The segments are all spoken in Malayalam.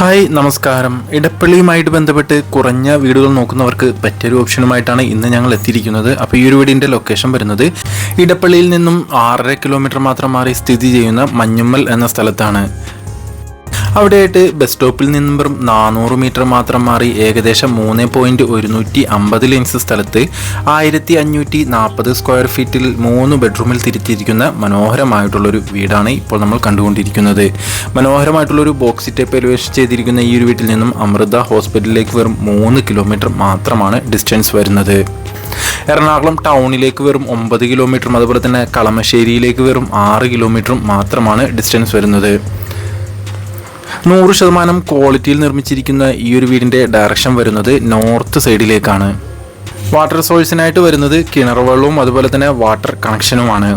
ഹായ് നമസ്കാരം. ഇടപ്പള്ളിയുമായിട്ട് ബന്ധപ്പെട്ട് കുറഞ്ഞ വീടുകൾ നോക്കുന്നവർക്ക് പറ്റിയൊരു ഓപ്ഷനുമായിട്ടാണ് ഇന്ന് ഞങ്ങൾ എത്തിയിരിക്കുന്നത്. അപ്പോൾ ഈ ഒരു വീടിന്റെ ലൊക്കേഷൻ വരുന്നത് ഇടപ്പള്ളിയിൽ നിന്നും ആറര കിലോമീറ്റർ മാത്രം മാറി സ്ഥിതി ചെയ്യുന്ന മഞ്ഞുമ്മൽ എന്ന സ്ഥലത്താണ്. അവിടെയായിട്ട് ബസ് സ്റ്റോപ്പിൽ നിന്നും നാനൂറ് മീറ്റർ മാത്രം മാറി ഏകദേശം മൂന്ന് പോയിന്റ് ഒരുന്നൂറ്റി അമ്പത് ലെൻസ് സ്ഥലത്ത് ആയിരത്തി അഞ്ഞൂറ്റി നാൽപ്പത് സ്ക്വയർ ഫീറ്റിൽ മൂന്ന് ബെഡ്റൂമിൽ തിരിച്ചിരിക്കുന്ന മനോഹരമായിട്ടുള്ളൊരു വീടാണ് ഇപ്പോൾ നമ്മൾ കണ്ടുകൊണ്ടിരിക്കുന്നത്. മനോഹരമായിട്ടുള്ളൊരു ബോക്സ് ടൈപ്പ് എലിവേഷൻ ചെയ്തിരിക്കുന്ന ഈ ഒരു വീട്ടിൽ നിന്നും അമൃത ഹോസ്പിറ്റലിലേക്ക് വെറും മൂന്ന് കിലോമീറ്റർ മാത്രമാണ് ഡിസ്റ്റൻസ് വരുന്നത്. എറണാകുളം ടൗണിലേക്ക് വെറും ഒമ്പത് കിലോമീറ്ററും അതുപോലെ തന്നെ കളമശ്ശേരിയിലേക്ക് വെറും ആറ് കിലോമീറ്ററും മാത്രമാണ് ഡിസ്റ്റൻസ് വരുന്നത്. നൂറ് ശതമാനം ക്വാളിറ്റിയിൽ നിർമ്മിച്ചിരിക്കുന്ന ഈ ഒരു വീടിന്റെ ഡയറക്ഷൻ വരുന്നത് നോർത്ത് സൈഡിലേക്കാണ് വാട്ടർ സോഴ്സിനായിട്ട് വരുന്നത് കിണർ വെള്ളവും അതുപോലെ തന്നെ വാട്ടർ കണക്ഷനുമാണ്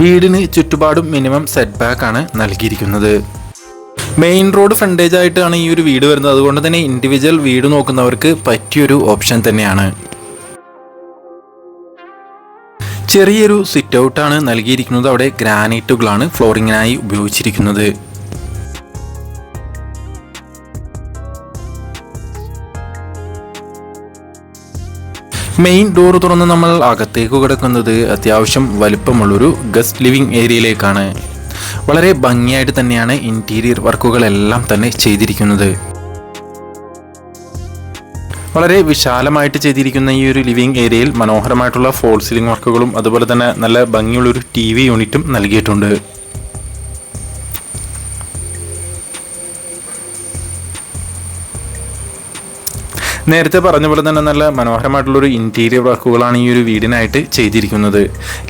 വീടിന് ചുറ്റുപാടും മിനിമം സെറ്റ് ബാക്ക് ആണ് നൽകിയിരിക്കുന്നത്. മെയിൻ റോഡ് ഫ്രണ്ടേജ് ആയിട്ടാണ് ഈ ഒരു വീട് വരുന്നത്. അതുകൊണ്ട് തന്നെ ഇൻഡിവിജ്വൽ വീട് നോക്കുന്നവർക്ക് പറ്റിയൊരു ഓപ്ഷൻ തന്നെയാണ്. ചെറിയൊരു സിറ്റ് ഔട്ടാണ് നൽകിയിരിക്കുന്നത്. അവിടെ ഗ്രാനൈറ്റുകളാണ് ഫ്ലോറിങ്ങിനായി ഉപയോഗിച്ചിരിക്കുന്നത്. മെയിൻ ഡോർ തുറന്ന് നമ്മൾ അകത്തേക്ക് കിടക്കുന്നത് അത്യാവശ്യം വലിപ്പമുള്ളൊരു ഗസ്റ്റ് ലിവിംഗ് ഏരിയയിലേക്കാണ്. വളരെ ഭംഗിയായിട്ട് തന്നെയാണ് ഇന്റീരിയർ വർക്കുകളെല്ലാം തന്നെ ചെയ്തിരിക്കുന്നത്. വളരെ വിശാലമായിട്ട് ചെയ്തിരിക്കുന്ന ഈ ഒരു ലിവിംഗ് ഏരിയയിൽ മനോഹരമായിട്ടുള്ള ഫോൾ സീലിംഗ് വർക്കുകളും അതുപോലെ തന്നെ നല്ല ഭംഗിയുള്ളൊരു ടി വി യൂണിറ്റും നൽകിയിട്ടുണ്ട്. നേരത്തെ പറഞ്ഞ പോലെ തന്നെ നല്ല മനോഹരമായിട്ടുള്ളൊരു ഇന്റീരിയർ വർക്കുകളാണ് ഈ ഒരു വീടിനായിട്ട് ചെയ്തിരിക്കുന്നത്.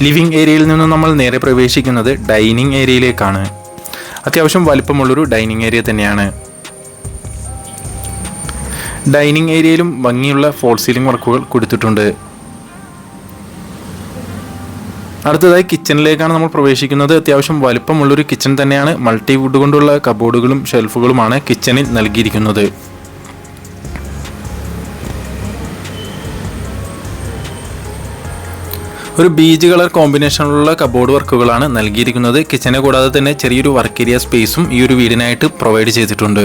ലിവിംഗ് ഏരിയയിൽ നിന്ന് നമ്മൾ നേരെ പ്രവേശിക്കുന്നത് ഡൈനിങ് ഏരിയയിലേക്കാണ് അത്യാവശ്യം വലിപ്പമുള്ളൊരു ഡൈനിങ് ഏരിയ തന്നെയാണ്. ഡൈനിങ് ഏരിയയിലും ഭംഗിയുള്ള ഫോൾ സീലിംഗ് വർക്കുകൾ കൊടുത്തിട്ടുണ്ട്. അടുത്തതായി കിച്ചണിലേക്കാണ് നമ്മൾ പ്രവേശിക്കുന്നത്. അത്യാവശ്യം വലിപ്പമുള്ളൊരു കിച്ചൺ തന്നെയാണ്. മൾട്ടി വുഡ് കൊണ്ടുള്ള കബോർഡുകളും ഷെൽഫുകളുമാണ് കിച്ചണിൽ നൽകിയിരിക്കുന്നത്. ഒരു ബീജ് കളർ കോമ്പിനേഷനിലുള്ള കബോർഡ് വർക്കുകളാണ് നൽകിയിരിക്കുന്നത്. കിച്ചനെ കൂടാതെ തന്നെ ചെറിയൊരു വർക്ക് ഏരിയ സ്പേസും ഈ ഒരു വീടിനായിട്ട് പ്രൊവൈഡ് ചെയ്തിട്ടുണ്ട്.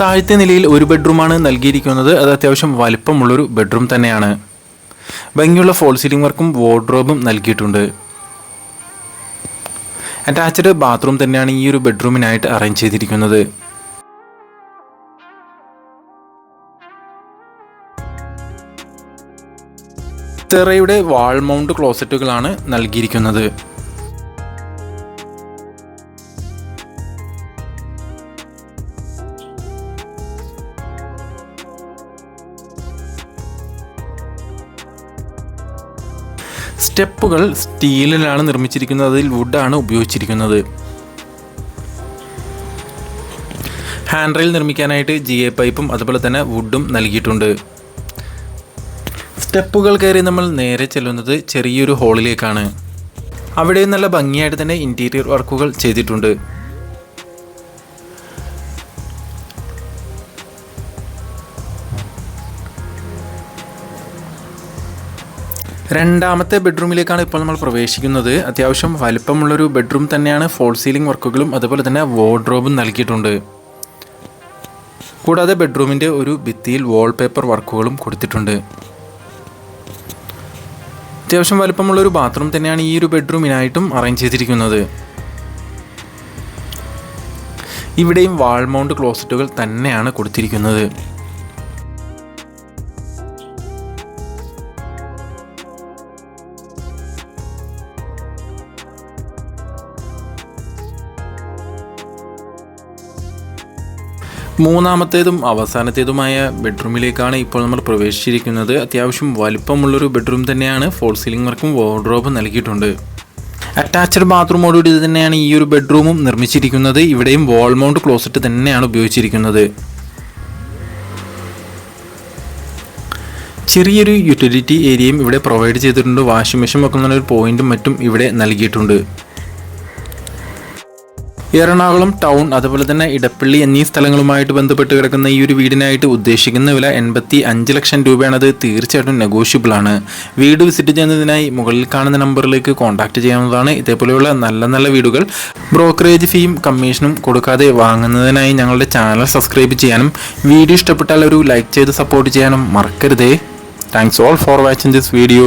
താഴത്തെ നിലയിൽ ഒരു ബെഡ്റൂമാണ് നൽകിയിരിക്കുന്നത്. അത് അത്യാവശ്യം വലിപ്പമുള്ളൊരു ബെഡ്റൂം തന്നെയാണ്. ഭംഗിയുള്ള ഫോൾ സീലിംഗ് വർക്കും വാർഡ്രോബും നൽകിയിട്ടുണ്ട്. അറ്റാച്ച്ഡ് ബാത്റൂം തന്നെയാണ് ഈ ഒരു ബെഡ്റൂമിനായിട്ട് അറേഞ്ച് ചെയ്തിരിക്കുന്നത്. തെറയുടെ വാൾ മൗണ്ട് ക്ലോസറ്റുകളാണ് നൽകിയിരിക്കുന്നത്. സ്റ്റെപ്പുകൾ സ്റ്റീലിലാണ് നിർമ്മിച്ചിരിക്കുന്നത്. അതിൽ വുഡാണ് ഉപയോഗിച്ചിരിക്കുന്നത്. ഹാൻഡ് റെയിൽ നിർമ്മിക്കാനായിട്ട് ജി എ പൈപ്പും അതുപോലെ തന്നെ വുഡും നൽകിയിട്ടുണ്ട്. സ്റ്റെപ്പുകൾ കയറി നമ്മൾ നേരെ ചെല്ലുന്നത് ചെറിയൊരു ഹോളിലേക്കാണ്. അവിടെ നല്ല ഭംഗിയായിട്ട് തന്നെ ഇന്റീരിയർ വർക്കുകൾ ചെയ്തിട്ടുണ്ട്. രണ്ടാമത്തെ ബെഡ്റൂമിലേക്കാണ് ഇപ്പോൾ നമ്മൾ പ്രവേശിക്കുന്നത്. അത്യാവശ്യം വലിപ്പമുള്ളൊരു ബെഡ്റൂം തന്നെയാണ്. ഫോൾ സീലിംഗ് വർക്കുകളും അതുപോലെ തന്നെ വാർഡ്രോബും നൽകിയിട്ടുണ്ട്. കൂടാതെ ബെഡ്റൂമിന്റെ ഒരു ഭിത്തിയിൽ വാൾപേപ്പർ വർക്കുകളും കൊടുത്തിട്ടുണ്ട്. അത്യാവശ്യം വലിപ്പമുള്ളൊരു ബാത്റൂം തന്നെയാണ് ഈ ഒരു ബെഡ്റൂമിനായിട്ടും അറേഞ്ച് ചെയ്തിരിക്കുന്നത്. ഇവിടെയും വാൾ മൗണ്ട് ക്ലോസറ്റുകൾ തന്നെയാണ് കൊടുത്തിരിക്കുന്നത്. മൂന്നാമത്തേതും അവസാനത്തേതുമായ ബെഡ്റൂമിലേക്കാണ് ഇപ്പോൾ നമ്മൾ പ്രവേശിച്ചിരിക്കുന്നത്. അത്യാവശ്യം വലിപ്പമുള്ളൊരു ബെഡ്റൂം തന്നെയാണ്. ഫോൾ സീലിംഗ് വർക്കും വാർഡ്രോബ് നൽകിയിട്ടുണ്ട്. അറ്റാച്ച്ഡ് ബാത്റൂമോടുകൂടി തന്നെയാണ് ഈ ഒരു ബെഡ്റൂമും നിർമ്മിച്ചിരിക്കുന്നത്. ഇവിടെയും വാൾ മൗണ്ട് ക്ലോസറ്റ് തന്നെയാണ് ഉപയോഗിച്ചിരിക്കുന്നത്. ചെറിയൊരു യൂട്ടിലിറ്റി ഏരിയയും ഇവിടെ പ്രൊവൈഡ് ചെയ്തിട്ടുണ്ട്. വാഷിംഗ് മെഷീൻ വെക്കുന്ന ഒരു പോയിന്റും മറ്റും ഇവിടെ നൽകിയിട്ടുണ്ട്. എറണാകുളം ടൗൺ അതുപോലെ തന്നെ ഇടപ്പള്ളി എന്നീ സ്ഥലങ്ങളുമായിട്ട് ബന്ധപ്പെട്ട് കിടക്കുന്ന ഈ ഒരു വീടിനായിട്ട് ഉദ്ദേശിക്കുന്ന വില എൺപത്തി അഞ്ച് ലക്ഷം രൂപയാണ് അത് തീർച്ചയായിട്ടും നെഗോഷ്യബിൾ ആണ്. വീട് വിസിറ്റ് ചെയ്യുന്നതിനായി മുകളിൽ കാണുന്ന നമ്പറിലേക്ക് കോൺടാക്ട് ചെയ്യാവുന്നതാണ്. ഇതേപോലെയുള്ള നല്ല നല്ല വീടുകൾ ബ്രോക്കറേജ് ഫീയും കമ്മീഷനും കൊടുക്കാതെ വാങ്ങുന്നതിനായി ഞങ്ങളുടെ ചാനൽ സബ്സ്ക്രൈബ് ചെയ്യാനും വീഡിയോ ഇഷ്ടപ്പെട്ടാൽ ഒരു ലൈക്ക് ചെയ്ത് സപ്പോർട്ട് ചെയ്യാനും മറക്കരുതേ. Thanks all for watching this video